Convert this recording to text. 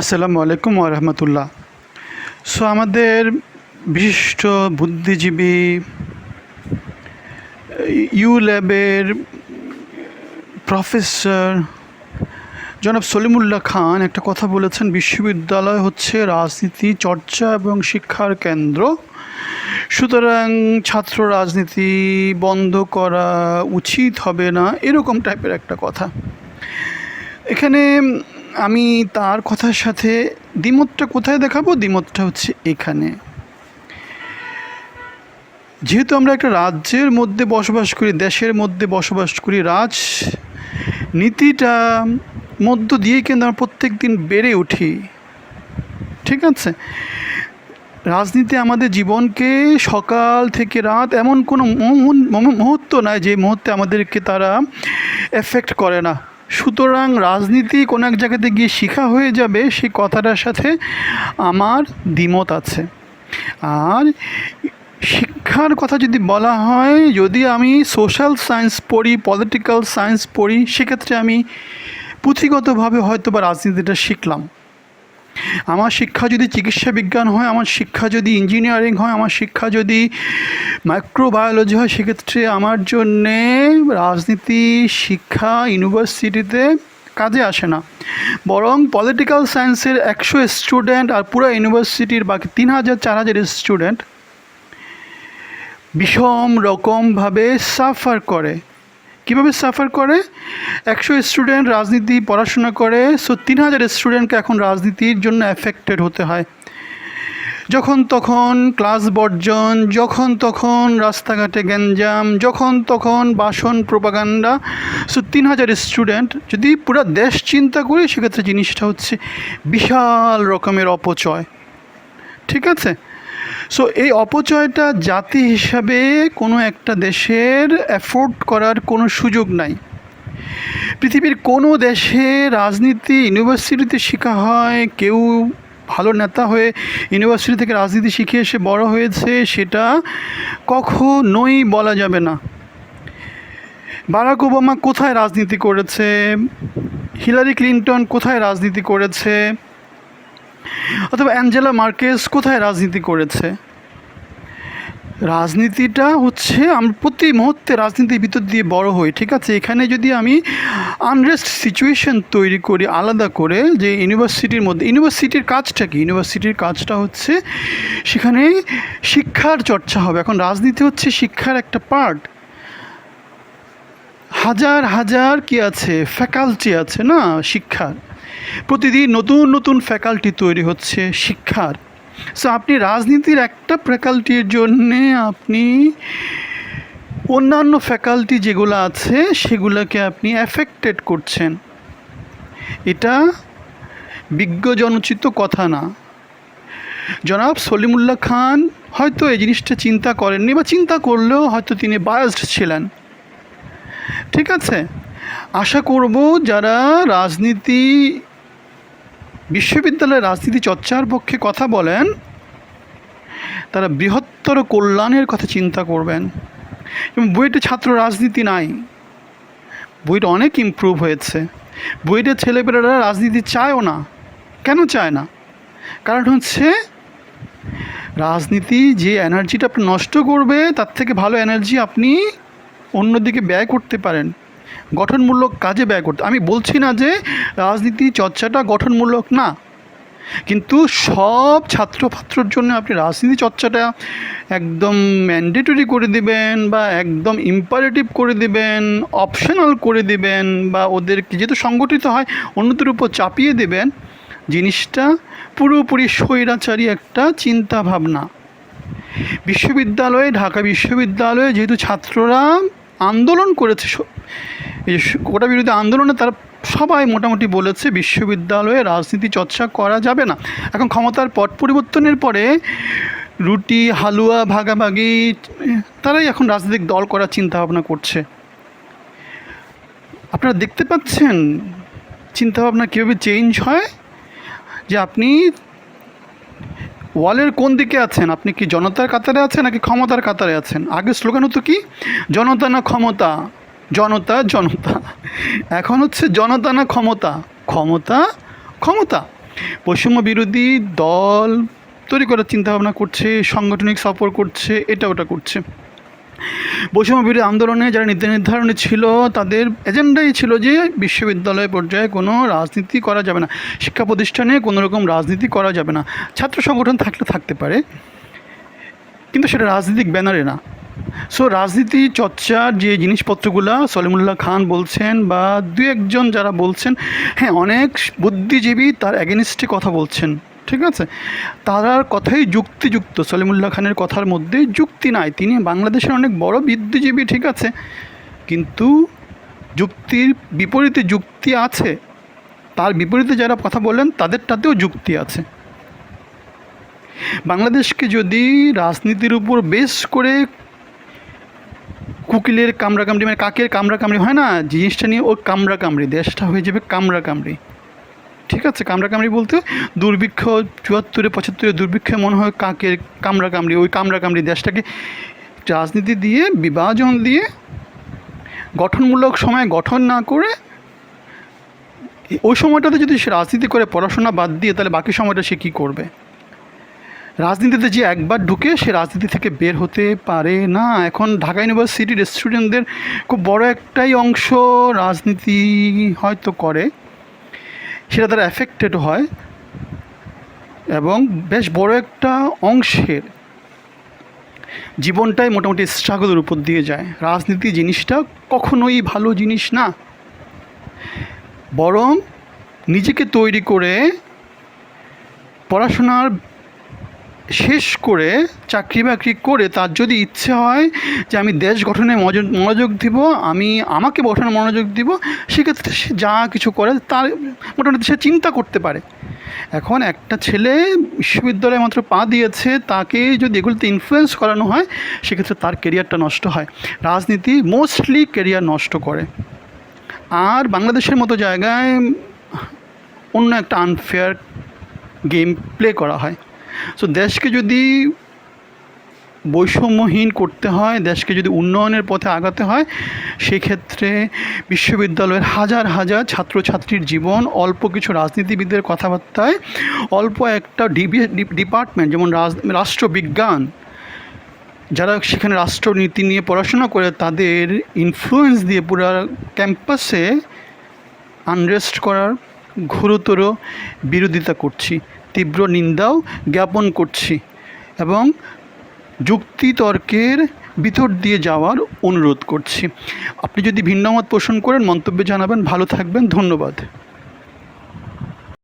আসসালামু আলাইকুম রহমতুল্লাহ। সো আমাদের বিশিষ্ট বুদ্ধিজীবী ইউ ল্যাবের প্রফেসর জনাব সলিমুল্লাহ খান একটা কথা বলেছেন, বিশ্ববিদ্যালয় হচ্ছে রাজনীতি, চর্চা এবং শিক্ষার কেন্দ্র। সুতরাং ছাত্র রাজনীতি বন্ধ করা উচিত হবে না, এরকম টাইপের একটা কথা। এখানে আমি তার কথার সাথে দ্বিমতটা কোথায় দেখাবো? দ্বিমতটা হচ্ছে এখানে। যেহেতু আমরা একটা রাজ্যের মধ্যে বসবাস করি, দেশের মধ্যে বসবাস করি, রাজ নীতিটা মধ্য দিয়ে কিন্তু আমরা প্রত্যেক দিন বেড়ে উঠি। ঠিক আছে? রাজনীতি আমাদের জীবনকে সকাল থেকে রাত এমন কোনো মুহূর্ত- নাই যে মুহূর্তে আমাদেরকে তারা এফেক্ট করে না। সুতরাং রাজনীতি কোনো এক জায়গাতে গিয়ে শিখা হয়ে যাবে সেই কথাটার সাথে আমার দ্বিমত আছে। আর শিক্ষার কথা যদি বলা হয়, যদি আমি সোশ্যাল সায়েন্স পড়ি পলিটিক্যাল সায়েন্স পড়ি, সেক্ষেত্রে আমি পুঁথিগতভাবে হয়তো বা রাজনীতিটা শিখলাম। আমার শিক্ষা যদি চিকিৎসা বিজ্ঞান হয়, আমার শিক্ষা যদি ইঞ্জিনিয়ারিং হয়, আমার শিক্ষা যদি মাইক্রোবায়োলজি হয়, সেক্ষেত্রে আমার জন্যে রাজনীতি, শিক্ষা ইউনিভার্সিটিতে কাজে আসে না। বরং পলিটিক্যাল সায়েন্সের একশো স্টুডেন্ট আর পুরো ইউনিভার্সিটির বাকি তিন হাজার, চার হাজার স্টুডেন্ট বিষম রকমভাবে সাফার করে। কীভাবে সাফার করে? একশো স্টুডেন্ট রাজনীতি পড়াশোনা করে সো তিন হাজার স্টুডেন্টকে এখন রাজনীতির জন্য অ্যাফেক্টেড হতে হয়। যখন তখন ক্লাস বর্জন, যখন তখন রাস্তাঘাটে গ্যাঞ্জাম, যখন তখন বাসন প্রোপাগান্ডা সো তিন হাজার স্টুডেন্ট যদি পুরো দেশ চিন্তা করি, সেক্ষেত্রে জিনিসটা হচ্ছে বিশাল রকমের অপচয়। ঠিক আছে? সো এই অপচয়টা জাতি হিসাবে কোনো একটা দেশের অ্যাফোর্ড করার কোনো সুযোগ নাই। পৃথিবীর কোনো দেশে রাজনীতি ইউনিভার্সিটিতে শেখা হয়, কেউ ভালো নেতা হয়ে ইউনিভার্সিটি থেকে রাজনীতি শিখে এসে বড় হয়েছে, সেটা কখনোই বলা যাবে না। বারাক ওবামা কোথায় রাজনীতি করেছে? হিলারি ক্লিন্টন কোথায় রাজনীতি করেছে? অথবা অ্যাঞ্জেলা মার্কেস কোথায় রাজনীতি করেছে? রাজনীতিটা হচ্ছে আমরা প্রতি মুহূর্তে রাজনীতির ভিতর দিয়ে বড় হই, ঠিক আছে? এখানে যদি আমি আনরেস্ট সিচুয়েশন তৈরি করি আলাদা করে, যে ইউনিভার্সিটির মধ্যে, ইউনিভার্সিটির কাজটা কি? ইউনিভার্সিটির কাজটা হচ্ছে সেখানে শিক্ষার চর্চা হবে। এখন রাজনীতি হচ্ছে শিক্ষার একটা পার্ট হাজার হাজার কি আছে? ফ্যাকাল্টি আছে না? শিক্ষার। প্রতিদিন নতুন নতুন ফ্যাকাল্টি তৈরি হচ্ছে, শিক্ষার। সো আপনি রাজনীতির একটা ফ্যাকাল্টির জন্যে আপনি অন্যান্য ফ্যাকাল্টি যেগুলো আছে, সেগুলোকে আপনি অ্যাফেক্টেড করছেন। এটা বিজ্ঞজনোচিত কথা না। জনাব সলিমুল্লাহ খান হয়তো এই জিনিসটা চিন্তা করেননি বা চিন্তা করলেও হয়তো তিনি বায়াসড ছিলেন। ঠিক আছে? আশা করব যারা রাজনীতি বিশ্ববিদ্যালয়ের রাজনীতি চর্চার পক্ষে কথা বলেন, তারা বৃহত্তর কল্যাণের কথা চিন্তা করবেন। এবং বুয়েটে ছাত্র রাজনীতি নাই। বুয়েট অনেক ইমপ্রুভ হয়েছে। বুয়েটের ছেলেপেলেরা রাজনীতি চায়ও না। কেন চায় না? কারণ হচ্ছে, রাজনীতি যে এনার্জিটা আপনি নষ্ট করবে, তার থেকে ভালো এনার্জি আপনি অন্যদিকে ব্যয় করতে পারেন। গঠনমূলক কাজে ব্যয় করতে আমি বলছি না যে রাজনীতি চর্চাটা গঠনমূলক না। কিন্তু সব ছাত্রছাত্রর জন্য আপনি রাজনীতি চর্চাটা একদম ম্যান্ডেটরি করে দিবেন বা একদম ইম্পারেটিভ করে দিবেন অপশনাল করে দিবেন বা ওদেরকে যেহেতু সংগঠিত হয়, অন্যদের উপর চাপিয়ে দেবেন, জিনিসটা পুরোপুরি স্বৈরাচারী একটা চিন্তা ভাবনা বিশ্ববিদ্যালয়ে, ঢাকা বিশ্ববিদ্যালয়ে যেহেতু ছাত্ররা আন্দোলন করেছে এই কোটা বিরোধী আন্দোলনে তারা সবাই মোটামুটি বলেছে বিশ্ববিদ্যালয়ে রাজনীতি চর্চা করা যাবে না। এখন ক্ষমতার পট পরিবর্তনের পরে রুটি, হালুয়া, ভাগাভাগি, তারাই এখন রাজনৈতিক দল করার চিন্তা ভাবনা করছে। আপনারা দেখতে পাচ্ছেন চিন্তাভাবনা কীভাবে চেঞ্জ হয়? যে আপনি ওয়ালের কোন দিকে আছেন? আপনি কি জনতার কাতারে আছেন নাকি ক্ষমতার কাতারে আছেন? আগে স্লোগান হতো কি? জনতা না ক্ষমতা? জনতা জনতা। এখন হচ্ছে জনতা না ক্ষমতা? ক্ষমতা ক্ষমতা। বৈষম্য বিরোধী দল তৈরি করার চিন্তাভাবনা করছে, সাংগঠনিক সফর করছে, এটা ওটা করছে। বৈষম্য বিরোধী আন্দোলনে যারা নীতি নির্ধারণী ছিল, তাদের এজেন্ডাই ছিল যে বিশ্ববিদ্যালয় পর্যায়ে কোনো রাজনীতি করা যাবে না। শিক্ষা প্রতিষ্ঠানে কোনো রকম রাজনীতি করা যাবে না। ছাত্র সংগঠন থাকলে থাকতে পারে, কিন্তু সেটা রাজনৈতিক ব্যানারে না। সো রাজনীতি চর্চার যে জিনিসপত্রগুলো সলিমুল্লাহ খান বলছেন বা দু একজন যারা বলছেন হ্যাঁ অনেক বুদ্ধিজীবী তার অ্যাগেনিস্টে কথা বলছেন, ঠিক আছে? তারার কথাই যুক্তিযুক্ত, সলিমুল্লাহ খানের কথার মধ্যে যুক্তি নাই। তিনি বাংলাদেশের অনেক বড় বুদ্ধিজীবী, ঠিক আছে? কিন্তু যুক্তির বিপরীতে যুক্তি আছে। তার বিপরীতে যারা কথা বলেন, তাদেরটাতেও যুক্তি আছে। বাংলাদেশকে যদি রাজনীতির উপর বেশ করে কুকিলের কামড়াকামড়ি মানে কাকের কামড়াকামড়ি হয় না? জিনিসটা নিয়ে ওর কামড়াকামড়ি, দেশটা হয়ে যাবে কামড়াকামড়ি। ঠিক আছে, কামড়াকামড়ি বলতে দুর্ভিক্ষ, চুয়াত্তরে, পঁচাত্তরে দুর্ভিক্ষে মনে হয় কাকের কামড়াকামড়ি, ওই কামড়াকামড়ি দেশটাকে রাজনীতি দিয়ে, বিভাজন দিয়ে, গঠনমূলক সময় গঠন না করে, ওই সময়টাতে যদি সে রাজনীতি করে, পড়াশোনা বাদ দিয়ে, তাহলে বাকি সময়টা সে কী করবে? রাজনীতিতে যে একবার ঢুকে সে রাজনীতি থেকে বের হতে পারে না। এখন ঢাকা ইউনিভার্সিটির স্টুডেন্টদের খুব বড় একটাই অংশ রাজনীতি হয়তো করে, সেটা তারা অ্যাফেক্টেড হয় এবং বেশ বড় একটা অংশের জীবনটাই মোটামুটি স্ট্রাগলের উপর দিয়ে যায়। রাজনীতি জিনিসটা কখনোই ভালো জিনিস না। বরং নিজেকে তৈরি করে পড়াশোনার শেষ করে চাকরি বাকরি করে তার যদি ইচ্ছে হয় যে আমি দেশ গঠনে মনোযোগ দিব, আমি আমাকে গঠনে মনোযোগ দিব, সেক্ষেত্রে সে যা কিছু করে তার মোটামুটি সে চিন্তা করতে পারে। এখন একটা ছেলে বিশ্ববিদ্যালয়ে মাত্র পা দিয়েছে, তাকে যদি এগুলোতে ইনফ্লুয়েন্স করানো হয়, সেক্ষেত্রে তার কেরিয়ারটা নষ্ট হয়। রাজনীতি মোস্টলি কেরিয়ার নষ্ট করে। আর বাংলাদেশের মতো জায়গায় অন্য একটা আনফেয়ার গেম প্লে করা হয়। সো দেশকে যদি বৈষম্যহীন করতে হয়, দেশকে যদি উন্নয়নের পথে আগাতে হয়, সেক্ষেত্রে বিশ্ববিদ্যালয়ের হাজার হাজার ছাত্রছাত্রীর জীবন অল্প কিছু রাজনীতিবিদদের কথাবার্তায়, অল্প একটা ডিপার্টমেন্ট যেমন রাষ্ট্রবিজ্ঞান, যারা সেখানে রাষ্ট্রনীতি নিয়ে পড়াশোনা করে, তাদের ইনফ্লুয়েন্স দিয়ে পুরো ক্যাম্পাসে আনরেস্ট করার ঘোরতর বিরোধিতা করছি, তীব্র নিন্দাও জ্ঞাপন করছি এবং যুক্তিতর্কের ভিতর দিয়ে যাওয়ার অনুরোধ করছি। আপনি যদি ভিন্নমত পোষণ করেন, মন্তব্য জানাবেন। ভালো থাকবেন। ধন্যবাদ।